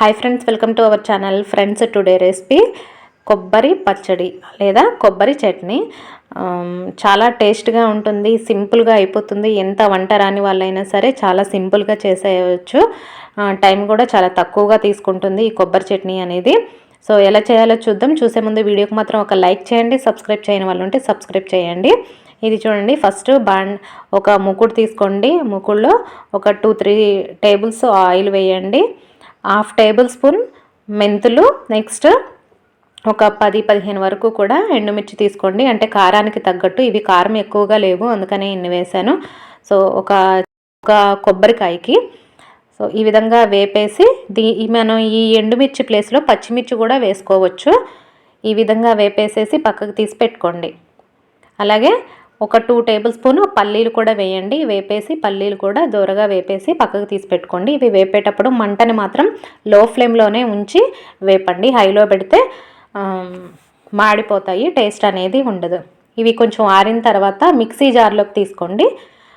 Hi friends welcome to our channel friends today recipe కొబ్బరి పచ్చడి లేదా కొబ్బరి చట్నీ. Um, చాలా టేస్ట్గా ఉంటుంది సింపుల్గా అయిపోతుంది. ఎంత వంట రాని వాళ్ళైనా సరే చాలా సింపుల్గా చేసేయచ్చు. టైం uh, కూడా చాలా తక్కువగా తీసుకుంటుంది ఈ కొబ్బరి చట్నీ అనేది. సో ఎలా చేయాలో చూద్దాం. చూసే ముందు వీడియోకి మాత్రం ఒక లైక్ చేయండి. సబ్స్క్రైబ్ చేయని వాళ్ళు ఉంటే సబ్స్క్రైబ్ చేయండి. ఇది చూడండి ఫస్ట్ బాండ్ ఒక ముకుడు తీసుకోండి. ముకుడులో ఒక టూ త్రీ టేబుల్స్ ఆయిల్ వేయండి. హాఫ్ టేబుల్ స్పూన్ మెంతులు నెక్స్ట్ ఒక పది పదిహేను వరకు కూడా ఎండుమిర్చి తీసుకోండి. అంటే కారానికి తగ్గట్టు ఇవి కారం ఎక్కువగా లేవు అందుకనే ఇన్ని వేశాను. సో ఒక ఒక కొబ్బరికాయకి. సో ఈ విధంగా వేపేసి దీ మనం ఈ ఎండుమిర్చి ప్లేస్లో పచ్చిమిర్చి కూడా వేసుకోవచ్చు. ఈ విధంగా వేపేసేసి పక్కకు తీసి పెట్టుకోండి. అలాగే ఒక టూ టేబుల్ స్పూన్ పల్లీలు కూడా వేయండి. వేపేసి పల్లీలు కూడా దూరగా వేపేసి పక్కకు తీసి పెట్టుకోండి. ఇవి వేపేటప్పుడు మంటని మాత్రం లో ఫ్లేమ్లోనే ఉంచి వేపండి. హైలో పెడితే మాడిపోతాయి. టేస్ట్ అనేది ఉండదు. ఇవి కొంచెం ఆరిన తర్వాత మిక్సీ జార్లోకి తీసుకోండి.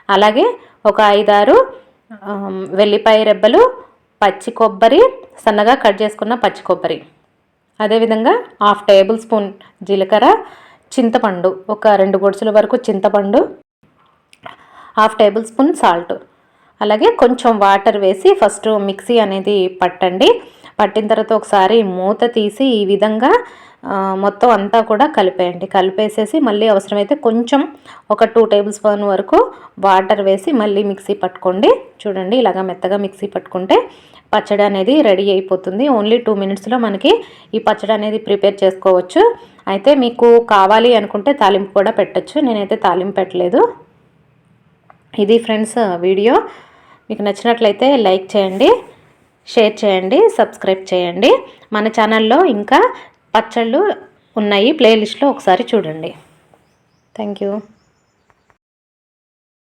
అలాగే ఒక ఐదారు వెల్లిపాయ రెబ్బలు పచ్చి కొబ్బరి సన్నగా కట్ చేసుకున్న పచ్చి కొబ్బరి. అదేవిధంగా హాఫ్ టేబుల్ స్పూన్ జీలకర్ర చింతపండు ఒక రెండు గుడుసుల వరకు చింతపండు హాఫ్ టేబుల్ స్పూన్ సాల్ట్. అలాగే కొంచెం వాటర్ వేసి ఫస్ట్ మిక్సీ అనేది పట్టండి. పట్టిన తర్వాత ఒకసారి మూత తీసి ఈ విధంగా మొత్తం అంతా కూడా కలిపేయండి. కలిపేసేసి మళ్ళీ అవసరమైతే కొంచెం ఒక టూ టేబుల్ స్పూన్ వరకు వాటర్ వేసి మళ్ళీ మిక్సీ పట్టుకోండి. చూడండి ఇలాగ మెత్తగా మిక్సీ పట్టుకుంటే పచ్చడి అనేది రెడీ అయిపోతుంది. ఓన్లీ టూ మినిట్స్లో మనకి ఈ పచ్చడి అనేది ప్రిపేర్ చేసుకోవచ్చు. అయితే మీకు కావాలి అనుకుంటే తాలింపు కూడా పెట్టచ్చు. నేనైతే తాలింపు పెట్టలేదు. ఇది ఫ్రెండ్స్ వీడియో. మీకు నచ్చినట్లయితే లైక్ చేయండి షేర్ చేయండి సబ్స్క్రైబ్ చేయండి. మన ఛానల్లో ఇంకా పచ్చళ్ళు ఉన్నాయి. ప్లేలిస్ట్లో ఒకసారి చూడండి. Thank you.